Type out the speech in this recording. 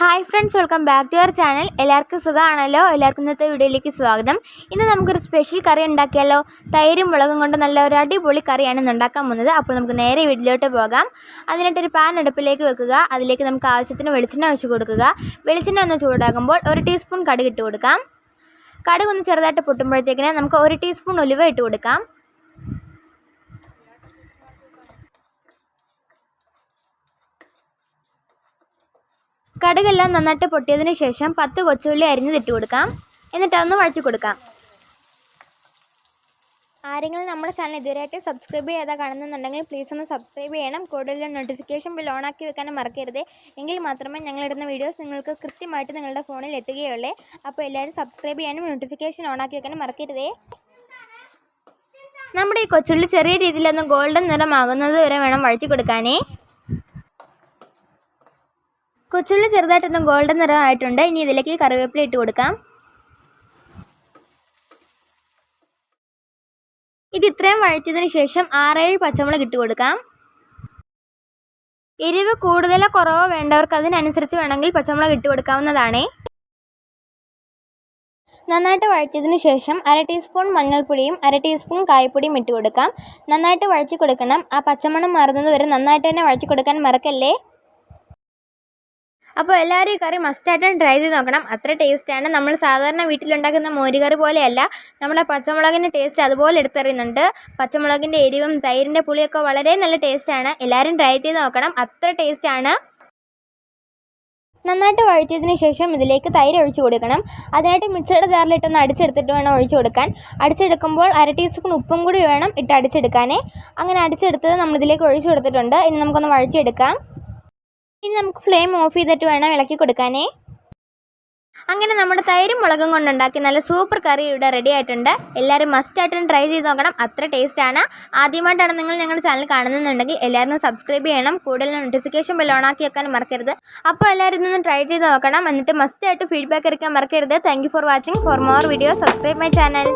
Hi friends welcome back to our channel എല്ലാവർക്കും സുഖമാണല്ലോ? എല്ലാവർക്കും ഇന്നത്തെ വീഡിയോയിലേക്ക് സ്വാഗതം. ഇന്ന് നമുക്കൊരു സ്പെഷ്യൽ കറി ഉണ്ടാക്കിയാലോ? തൈരും മുളകും കൊണ്ട് നല്ല ഒരു അടിപൊളി കറിയാണ് ഇന്ന് ഉണ്ടാക്കാൻ പോകുന്നത്. അപ്പോൾ നമുക്ക് നേരെ വീട്ടിലോട്ട് പോകാം. അതിനായിട്ടൊരു പാൻ അടുപ്പിലേക്ക് വെക്കുക. അതിലേക്ക് നമുക്ക് ആവശ്യത്തിന് വെളിച്ചെണ്ണ ഒഴിച്ച് കൊടുക്കുക. വെളിച്ചെണ്ണ ഒന്ന് ചൂടാകുമ്പോൾ ഒരു ടീസ്പൂൺ കടുക് ഇട്ട് കൊടുക്കാം. കടുക് ഒന്ന് ചെറുതായിട്ട് പൊട്ടുമ്പോഴത്തേക്കിന് നമുക്ക് ഒരു ടീസ്പൂൺ ഉലുവ ഇട്ട് കൊടുക്കാം. കടുകെല്ലാം നന്നായിട്ട് പൊട്ടിയതിന് ശേഷം പത്ത് കൊച്ചുള്ളി അരിഞ്ഞതിട്ട് കൊടുക്കാം. എന്നിട്ട് അതൊന്ന് വഴറ്റി കൊടുക്കാം. ആരെങ്കിലും നമ്മുടെ ചാനൽ ഇതുവരെയായിട്ട് സബ്സ്ക്രൈബ് ചെയ്യാതെ കാണുന്നുണ്ടെങ്കിൽ പ്ലീസ് ഒന്ന് സബ്സ്ക്രൈബ് ചെയ്യണം. കൂടുതൽ നോട്ടിഫിക്കേഷൻ ബിൽ ഓൺ ആക്കി വെക്കാനും മറക്കരുത്. എങ്കിൽ മാത്രമേ ഞങ്ങളിടുന്ന വീഡിയോസ് നിങ്ങൾക്ക് കൃത്യമായിട്ട് നിങ്ങളുടെ ഫോണിൽ എത്തുകയുള്ളൂ. അപ്പോൾ എല്ലാവരും സബ്സ്ക്രൈബ് ചെയ്യാനും നോട്ടിഫിക്കേഷൻ ഓൺ ആക്കി വെക്കാനും മറക്കരുതേ. നമ്മുടെ ഈ കൊച്ചുള്ളി ചെറിയ രീതിയിലൊന്ന് ഗോൾഡൻ നിറമാകുന്നത് വരെ വേണം വഴിച്ചു കൊടുക്കാനേ. കൊച്ചുള്ളി ചെറുതായിട്ടൊന്നും ഗോൾഡൻ നിറമായിട്ടുണ്ട്. ഇനി ഇതിലേക്ക് കറിവേപ്പില ഇട്ട് കൊടുക്കാം. ഇത് ഇത്രയും വഴറ്റിയതിന് ശേഷം ആറേഴ് പച്ചമുളക് ഇട്ട് കൊടുക്കാം. എരിവ് കൂടുതലോ കുറവോ വേണ്ടവർക്ക് അതിനനുസരിച്ച് വേണമെങ്കിൽ പച്ചമുളക് ഇട്ട് കൊടുക്കാവുന്നതാണേ. നന്നായിട്ട് വഴറ്റിയതിന് ശേഷം അര ടീസ്പൂൺ മഞ്ഞൾപ്പൊടിയും അര ടീസ്പൂൺ കായപ്പൊടിയും ഇട്ട് കൊടുക്കാം. നന്നായിട്ട് വഴറ്റി കൊടുക്കണം. ആ പച്ചമണം മാറുന്നത് വരെ നന്നായിട്ട് തന്നെ വഴറ്റി കൊടുക്കാൻ മറക്കല്ലേ? അപ്പോൾ എല്ലാവരും ഈ കറി മസ്റ്റായിട്ടും ട്രൈ ചെയ്ത് നോക്കണം. അത്ര ടേസ്റ്റാണ് നമ്മൾ സാധാരണ വീട്ടിലുണ്ടാക്കുന്ന മോരുകറി പോലെയല്ല. നമ്മുടെ പച്ചമുളകിന്റെ ടേസ്റ്റ് അതുപോലെ എടുത്തറിയുന്നുണ്ട്. പച്ചമുളകിന്റെ എരിവും തൈരിന്റെ പുളിയൊക്കെ വളരെ നല്ല ടേസ്റ്റാണ് എല്ലാവരും ട്രൈ ചെയ്ത് നോക്കണം. അത്ര ടേസ്റ്റാണ് നന്നായിട്ട് വഴറ്റിയതിന് ശേഷം ഇതിലേക്ക് തൈര് ഒഴിച്ച് കൊടുക്കണം. അതിനായിട്ട് മിക്സിയുടെ ജാറിലിട്ടൊന്ന് അടിച്ചെടുത്തിട്ട് വേണം ഒഴിച്ചു കൊടുക്കാൻ. അടിച്ചെടുക്കുമ്പോൾ അര ടീസ്പൂൺ ഉപ്പും കൂടി വേണം ഇട്ട് അടിച്ചെടുക്കാനേ. അങ്ങനെ അടിച്ചെടുത്തത് നമ്മളിതിലേക്ക് ഒഴിച്ചു കൊടുത്തിട്ടുണ്ട്. ഇനി നമുക്കൊന്ന് വഴറ്റിയെടുക്കാം. ഇനി നമുക്ക് ഫ്ലെയിം ഓഫ് ചെയ്തിട്ട് വേണം ഇളക്കി കൊടുക്കാനേ. അങ്ങനെ നമ്മുടെ തൈരും മുളകും കൊണ്ടുണ്ടാക്കി നല്ല സൂപ്പർ കറി ഇവിടെ റെഡി ആയിട്ടുണ്ട്. എല്ലാവരും മസ്റ്റായിട്ടും ട്രൈ ചെയ്ത് നോക്കണം. അത്ര ടേസ്റ്റാണ് ആദ്യമായിട്ടാണ് നിങ്ങൾ ഞങ്ങളുടെ ചാനൽ കാണുന്നുണ്ടെങ്കിൽ എല്ലാവരും സബ്സ്ക്രൈബ് ചെയ്യണം. കൂടുതൽ നോട്ടിഫിക്കേഷൻ ബെൽ ഓണാക്കി വെക്കാൻ മറക്കരുത്. അപ്പോൾ എല്ലാവരും ഇതൊന്ന് ട്രൈ ചെയ്ത് നോക്കണം. എന്നിട്ട് മസ്റ്റായിട്ട് ഫീഡ്ബാക്ക് അറിയിക്കാൻ മറക്കരുത്. Thank for watching for more video subscribe my channel